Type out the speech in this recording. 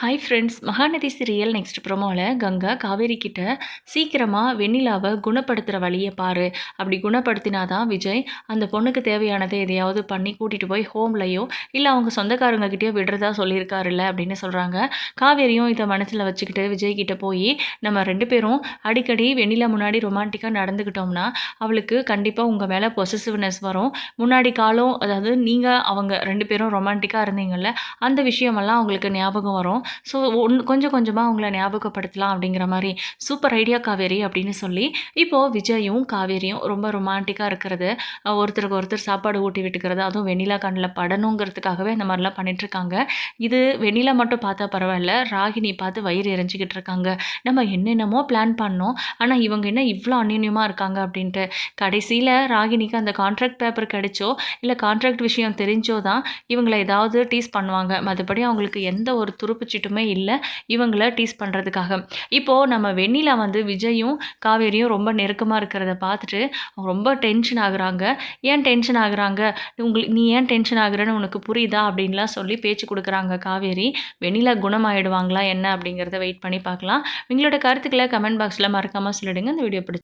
Hi friends Mahanadhi serial next ப்ரோமோவில் Ganga Kaveri கிட்ட சீக்கிரமாக வெண்ணிலாவை குணப்படுத்துகிற வழியை பாரு. அப்படி குணப்படுத்தினா தான் விஜய் அந்த பொண்ணுக்கு தேவையானதை எதையாவது பண்ணி கூட்டிகிட்டு போய் ஹோம்லையோ இல்லை அவங்க சொந்தக்காரங்க கிட்டேயோ விடுறதா சொல்லியிருக்காருல்ல அப்படின்னு சொல்கிறாங்க காவேரியும் இதை மனசில் வச்சுக்கிட்டு விஜய் கிட்டே போய் நம்ம ரெண்டு பேரும் அடிக்கடி வெண்ணிலா முன்னாடி ரொமான்டிக்காக நடந்துக்கிட்டோம்னா அவளுக்கு கண்டிப்பாக உங்கள் மேலே பொசசிவ்னஸ் வரும். முன்னாடி காலம் அதாவது நீங்கள் அவங்க ரெண்டு பேரும் ரொமான்டிக்காக இருந்தீங்கல்ல அந்த விஷயமெல்லாம் அவங்களுக்கு ஞாபகம் வரும். ஸோ ஒன் கொஞ்சம் கொஞ்சமாக அவங்கள ஞாபகப்படுத்தலாம் அப்படிங்கிற மாதிரி சூப்பர் ஐடியா காவேரி அப்படின்னு சொல்லி இப்போது விஜயும் காவேரியும் ரொம்ப ரொமான்டிக்காக இருக்கிறது. ஒருத்தருக்கு ஒருத்தர் சாப்பாடு ஊட்டி விட்டுக்கிறது அதுவும் வெண்ணிலா கண்ணில் படணுங்கிறதுக்காகவே இந்த மாதிரிலாம் பண்ணிகிட்ருக்காங்க இது வெண்ணிலா மட்டும் பார்த்தா பரவாயில்ல ராகினி பார்த்து வயிறு எரிஞ்சிக்கிட்டு இருக்காங்க. நம்ம என்னென்னமோ பிளான் பண்ணோம் ஆனால் இவங்க என்ன இவ்வளோ அந்யூன்யமாக இருக்காங்க அப்படின்ட்டு கடைசியில் ராகினிக்கு அந்த கான்ட்ராக்ட் பேப்பர் கிடைச்சோ இல்லை கான்ட்ராக்ட் விஷயம் தெரிஞ்சோ தான் இவங்களை ஏதாவது டீஸ் பண்ணுவாங்க. மற்றபடி அவங்களுக்கு எந்த ஒரு துருப்புச்சீட்டுமே இல்லை இவங்கள டீஸ் பண்ணுறதுக்காக இப்போது நம்ம வெண்ணிலா வந்து விஜயும் காவேரியும் ரொம்ப நெருக்கமாக இருக்கிறத பார்த்துட்டு ரொம்ப டென்ஷன் ஆகுறாங்க. ஏன் டென்ஷன் ஆகுறாங்க? உங்களுக்கு நீ ஏன் டென்ஷன் ஆகுறன்னு உனக்கு புரியுதா? அப்படின்லாம் சொல்லி பேச்சு கொடுக்குறாங்க காவேரி. வெண்ணிலா குணமாயிடுவாங்களா என்ன அப்படிங்கிறத வெயிட் பண்ணி பார்க்கலாம். உங்களோட கருத்துக்களை கமெண்ட் பாக்ஸில் மறக்காமல் சொல்லிடுங்க. இந்த வீடியோ பிடிச்சி